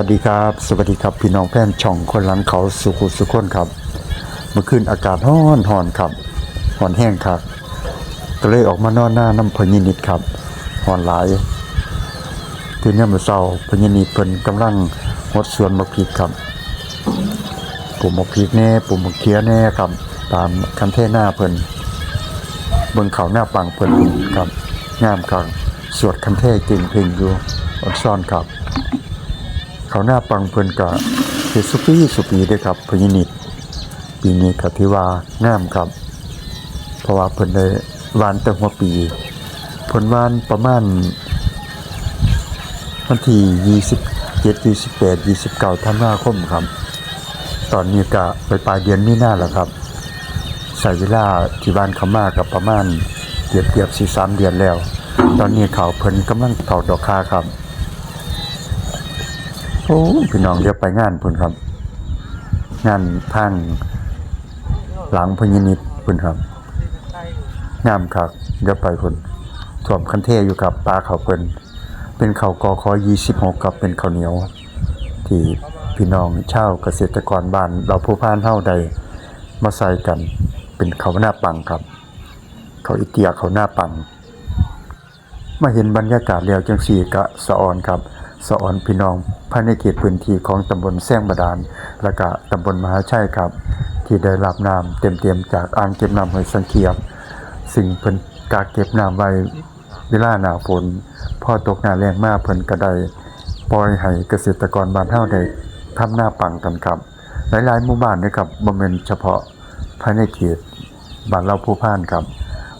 วัสดีครับ สวัสดีครับพี่น้องแฟนช่องคนหลังเขาสุขุสุขคนครับ เมื่อคืนอากาศร้อนหอนครับหอนแห้งครับ ก็เลยออกมานอนหน้าน้ำพญนิดครับหอนหลายตื่นยามมื้อเช้าพญนิดเพิ่นกำลังหดสวนมะพริกครับปลูกมะพริกแน่ปลูกมะเขือแน่ครับ ตามคันเทหน้าเพิ่นเบิ่งเขาหน้าปังเพิ่นครับงามครับสวดคันเทเก่งเพลงอยู่ออนซ่อนครับ เขาหน้าปังเพิ่นกะเฮ็ดสุปีสุปีด้อครับพญนิดปีนี้ก็ถือว่างามครับ เพราะว่าเพิ่นได้หวานแต่หัวปีเพิ่นหวานประมาณวันที่27 28 29ธันวาคมครับ ตอนนี้ก็ไปปลายเดือนมีนาแล้วครับใช้เวลาที่บ้านเขามากับประมาณเกือบเกือบๆ4 3เดือนแล้ว ตอนนี้เขาเพิ่นกำลังเผาดอกคาครับ โอ้พี่น้องเดี๋ยวไปงานพุ่นครับ งานทางหลังพญานิตพุ่นครับ งามครับเดี๋ยวไปพุ่นถ่วมคันเทอยู่กับปลาเขาเพิ่นเป็นข้าวกอคอ26กับเป็นข้าวเหนียว ที่พี่น้องชาวเกษตรกรบ้านเราผู้พานเฮาใดมาใส่กันเป็นข้าวหน้าปังครับ เขาอีเตียข้าหน้าปังมาเห็นบรรยากาศแล้วจังสี่กะสะออนครับ สะออนพี่น้องภายในเขตพื้นที่ของตำบลแซงบาดาล และก็ตำบลมหาชัยครับ ที่ได้รับน้ำเต็มๆจากอ่างเก็บน้ำห้วยสังเคียบซึ่งเพิ่นกาเก็บน้ำไว้เวลาหน้าฝนพอตกหน้าแรงมาเพิ่นก็ได้ปล่อยให้เกษตรกรบ้านเฮาได้ทำหน้าปังกันครับ หลายๆหมู่บ้านนะครับบ่แม่นเฉพาะภายในเขตบ้านเราผู้พานครับ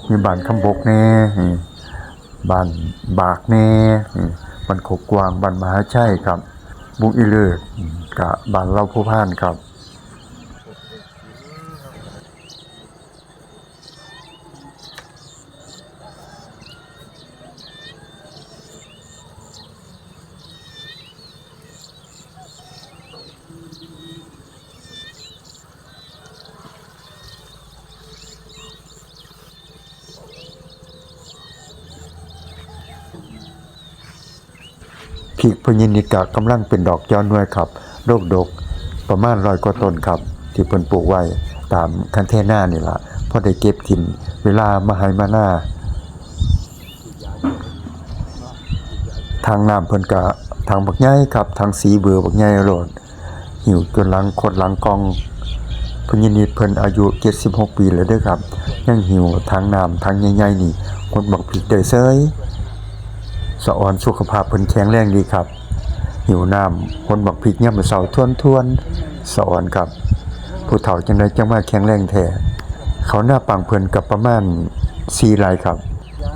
มีบ้านคำบกแน่บ้านบากแน่ บ้านโคกกวางบ้านมหาชัยครับบุงอีเลือืมกะบ้านเล่าผู้พ่านครับ พิกพญนิกะกำลังเป็นดอกย้อนด้วยครับโรคดกประมาณร้อยกว่าต้นครับ ที่เพิ่นปลูกไว้ตามคันเทน่านี่ละพอได้เก็บกินเวลามาให้มาหน้า ทางน้ำเพิ่นกะทางบักใหญ่ครับทางสีเบือบักใหญ่โลดหิวจนหลังคดหลังกองพญนิดเพิ่นอายุ 76 ปีแล้วเด้อครับ ยังหิวทางน้ำทางใหญ่ๆนี่คนบักพริกได้เซย สะออนสุขภาพเพิ่นแข็งแรงดีครับ หิวน้ำคนบักพริกเนี่ยมมื้อเช้าทวนทวนๆสะออนครับ ผู้เฒ่าจังไดจังว่าแข็งแรงแท้เขาหน้าปังเพิ่นกับประมาณ4ลายครับ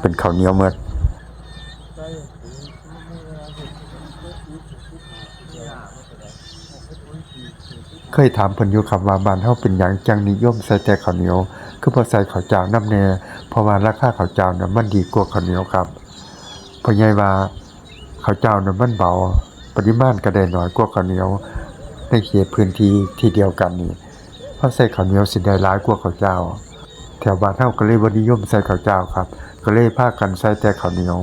เป็นข้าวเหนียวเมดเคยถามเพิ่นอยู่ครับว่าบ้านเฮาเป็นหยังจังนิยมใส่แต่ข้าวเหนียว คือบ่ใส่ข้าวเจ้านํแน่เพราะว่าราคาข้าวเจ้าน่ะมันดีกว่าข้าวเหนียวครับ พ่อใหญ่ว่าข้าวเจ้านั้นมันเบา ปริมาณก็ได้น้อยกว่าข้าวเหนียว ในเขตพื้นที่ที่เดียวกันนี่เพราะใส่ข้าวเหนียวสิได้หลายกว่าข้าวเจ้า แถวบ้านเฮาก็เลยบ่นิยมใส่ข้าวเจ้าครับ ก็เลยพากันใส่แต่ข้าวเหนียว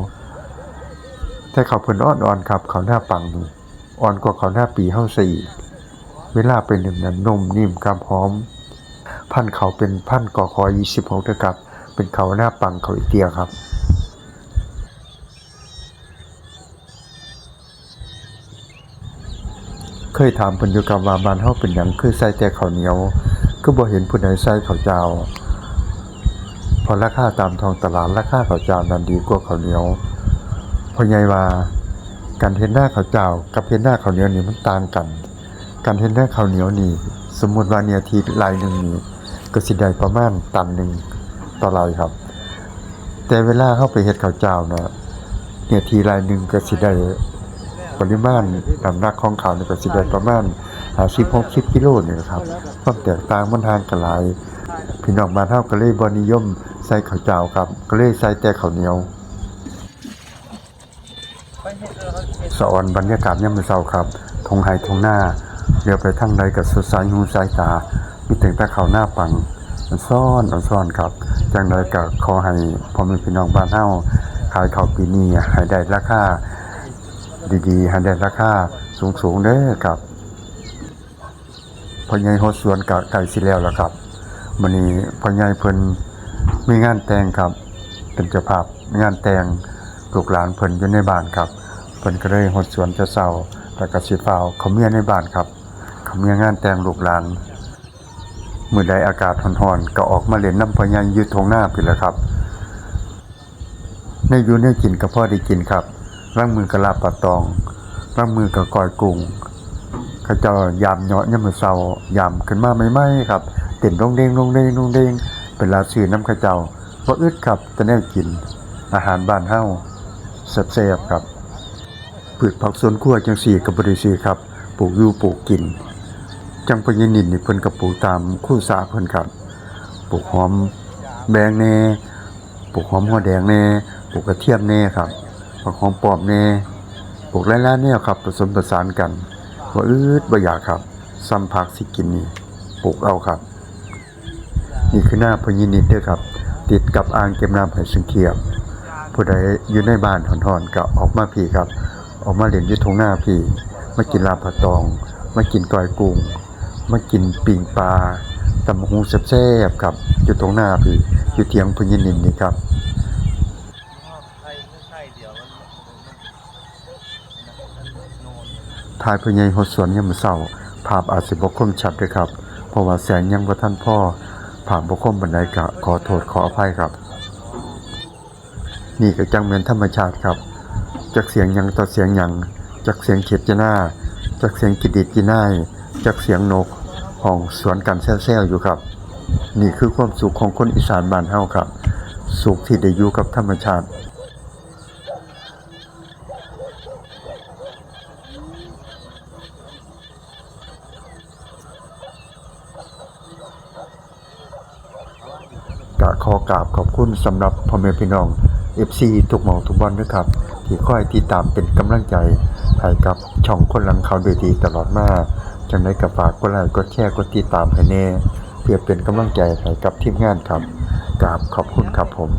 แต่ข้าวเพิ่นอ่อนๆครับข้าวหน้าปังนี่อ่อนกว่าข้าวหน้าปีเฮาซะอีกเวลาไปนึ่งนั้นนุ่มนิ่มกำหอม พันเขาเป็นพันกอคอ26ด้วยครับ เป็นข้าวหน้าปังข้าวอีเตียครับ เคยถามเพิ่นอยู่กับว่าบ้านเฮาเป็นหยังคือใส่แต่ข้าวเหนียว คือบ่เห็นผู้ใดใส่ข้าวเจ้าพราะราคาตามท้องตลาดราคาข้าวเจ้านั้นดีกว่าข้าวเหนียวเพ่อใหญ่ว่าการเฮ็ดหน้าข้าวเจ้า กับเฮ็ดหน้าข้าวเหนียวนี่มันต่างกัน การเฮ็ดหน้าข้าวเหนียวนี่ สมมุติว่าเนี่ยทีลายหนึงนี่ก็สิได้ประมาณตันหนึงต่อลายครับ แต่เวลาเฮาไปเฮ็ดข้าวเจ้าน่ะเนี่ยทีลายหนึงก็สิได้ ปริมาณน้ำหนักของเขาเนี่ยก็สิได้ประมาณ50 60กิโลนี่แหละครับความแตกต่างมันห่างกันหลายพี่น้องบ้านเฮาก็เลยบนิยมใส่ข้าวเจ้าครับ ก็เลยใส่แต่ข้าวเหนียวสะออนบรรยากาศยามเช้าครับทงไห้ทงหน้าเดี๋ยวไปทางใดกับสุสายหูสายตามีถึงแต่เขาหน้าปังมันซ่อนมันซ่อนครับจังใดก็ขอให้พ่อแม่พี่น้องบ้านเฮาขายข้าวปีนี้ให้ได้ราคา ดีๆให้ได้ราคาสูงๆเด้อครับพ่อใหญ่โฮดสวนก็ใกล้สิแล้วล่ะครับมื้อนี้พ่อใหญ่เพิ่นมีงานแต่งครับ เป็นเจ้าภาพงานแต่งลูกหลานเพิ่นอยู่ในบ้านครับเพิ่นก็เลยหดสวนจะเศร้าแล้วก็สิฟ้าเขาเมียในบ้านครับ เขาเมียงานแต่งลูกหลานมื้อใดอากาศร้อนๆก็ออกมาเล่นน้ำพะยังอยู่ทงหน้าพี่แหละครับ ในอยู่ในกินก็พอได้กินครับ ล้างมือกับลาปลาตองล้างมือกับก้อยกุ้งขาเจ้ายามเหาะยามมือเช้ายามขึ้นมาใหม่ๆครับเต้นลงเด้งลงเด้งลงเด้งเป็นลาซื้อน้ำเขาเจ้าบ่อึดครับแต่แนวกิน อาหารบ้านเฮ้าแซ่บๆครับพืชผักสวนครัวจังสี่กับบริสีครับปลูกอยู่ปลูกกิน จังพญานินนี่เพิ่นก็ปลูกตามคู่สาเพิ่นครับปลูกหอมแดงแน่ปลูกหอมหัวแดงแน่ปลูกกระเทียมแน่ครับ ผักหอมปอบแน่ปลูกหลายๆแนวครับผสมผสานกันบ่าอืดบ่อยากครับซ้ำผักสิกินนี่ปลูกเอาครับ นี่คือหน้าพญานินเด้อครับ ติดกับอ่างเก็บน้ำไหสึงเขียบผู้ใดอยู่ในบ้านหอนๆก็ออกมาพี่ครับ ออกมาเล่นอยู่ทงหน้าพี่ มากินลาบผัดตอง มากินก้อยกุ้ง มากินปิ่งปลาตำหูแซ่บๆครับอยู่ตรงหน้าพี่อยู่เทียงพญานินนี่ครับ ไทยไม่ใช่เดี๋ยวมันมันโนน ทายพญายหดสวนยามมื้อเช้า ภาพอาจสิบ่คมชัดด้อครับ เพราะว่าแสงยังบ่ทันพ่อภาพบ่คมปานใดก็ขอโทษขออภัยครับ นี่ก็จังแม่นธรรมชาติครับจักเสียงยังต่อเสียงยังจักเสียงเขียดจะหน้าจักเสียงกิดดิดกินนายจักเสียงนกห้องสวนกันแซ่ๆอยู่ครับ นี่คือความสุขของคนอีสานบ้านเฮาครับ สุขที่ได้อยู่กับธรรมชาติ กะขอกราบขอบคุณสำหรับพ่อแม่พี่น้อง FC ทุกหมองทุกบอลด้วยครับ ที่คอยติดตามเป็นกำลังใจให้กับช่องคนหลังเขาโดยดีตลอดมาจังได้กับฝากกดไลค์กดแชร์กดติดตามให้แน่ เพื่อเป็นกำลังใจให้กับทีมงานครับกราบขอบคุณครับผม